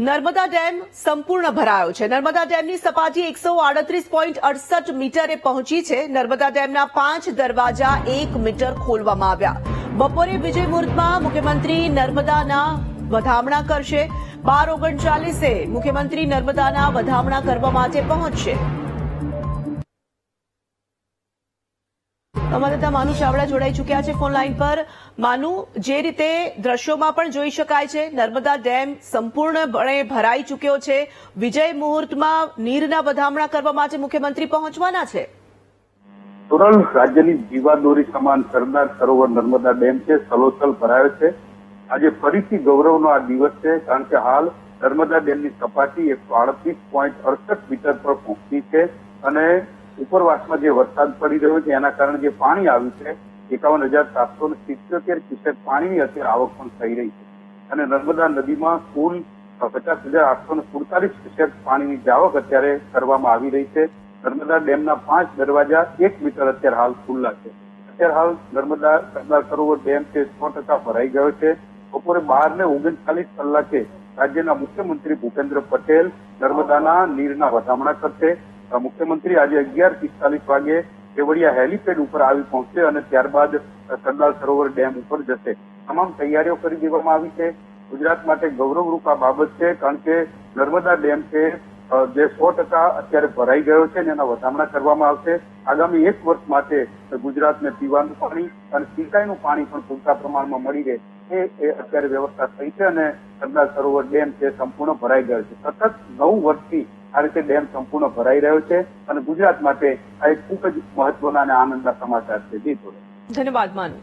Narmada dam સંપૂર્ણ ભરાયો છે. નર્મદા ડેમની સપાટી એકસો આડત્રીસ પોઈન્ટ અડસઠ મીટરે પહોંચી છે. નર્મદા ડેમના પાંચ દરવાજા એક મીટર ખોલવામાં આવ્યા. બપોરે વિજય મુહૂર્તમાં મુખ્યમંત્રી નર્મદાના વધામણા કરશે. બાર ઓગણચાલીસે મુખ્યમંત્રી નર્મદાના વધામણા કરવા માટે પહોંચશે. સંવાદદાતા માનુ ચાવડા જોડાઈ ચૂક્યા છે ફોન લાઈન પર. માનુ, જે રીતે દ્રશ્યોમાં પણ જોઈ શકાય છે, નર્મદા ડેમ સંપૂર્ણપણે ભરાઈ ચૂક્યો છે. વિજય મુહૂર્તમાં નીરના વધામણા કરવા માટે મુખ્યમંત્રી પહોંચવાના છે. સુરલ રાજ્યની જીવાદોરી સમાન સરદાર સરોવર નર્મદા ડેમ છે સલોસલ ભરાયો છે. આજે ફરીથી ગૌરવનો આ દિવસ છે, કારણ કે હાલ નર્મદા ડેમની સપાટી એકસો આડત્રીસ પોઈન્ટ અડસઠ મીટર પર પહોંચી છે અને ઉપરવાસમાં જે વરસાદ પડી રહ્યો છે, એના કારણે જે પાણી આવ્યું છે, એકાવન હજાર સાતસો ને સિત્યોતેર ક્યુસેક પાણીની અત્યારે આવક પણ થઈ રહી છે. અને નર્મદા નદીમાં કુલ પચાસ હજાર આઠસો ને સુડતાલીસ ક્યુસેક પાણીની જાવક અત્યારે કરવામાં આવી રહી છે. નર્મદા ડેમના પાંચ દરવાજા એક મીટર અત્યારે હાલ ખુલ્લા છે. અત્યારે હાલ નર્મદા સરદાર સરોવર ડેમ છે, સો ટકા ભરાઈ ગયો છે. બપોરે બાર ને ઓગણચાલીસ કલાકે રાજ્યના મુખ્યમંત્રી ભૂપેન્દ્ર પટેલ નર્મદાના નીરના વધામણા કરશે. મુખ્યમંત્રી આજે અગિયાર પિસ્તાલીસ વાગે કેવડિયા હેલીપેડ ઉપર આવી પહોંચશે અને ત્યારબાદ સરદાર સરોવર ડેમ ઉપર જશે. તમામ તૈયારીઓ કરી દેવામાં આવી છે. ગુજરાત માટે ગૌરવરૂપ આ બાબત છે, કારણ કે નર્મદા ડેમ છે જે સો ટકા અત્યારે ભરાઈ ગયો છે અને એના વધામણા કરવામાં આવશે. આગામી એક વર્ષ માટે ગુજરાતને પીવાનું પાણી અને સિંચાઈનું પાણી પણ પૂરતા પ્રમાણમાં મળી રહે એ અત્યારે વ્યવસ્થા થઈ છે અને સરદાર સરોવર ડેમ છે સંપૂર્ણ ભરાઈ ગયો છે. સતત નવ વર્ષથી આ રીતે ડેમ સંપૂર્ણ ભરાઈ રહ્યો છે અને ગુજરાત માટે આ એક ખૂબ જ મહત્વના અને આનંદના સમાચાર છે. જી ધન્યવાદ માનુ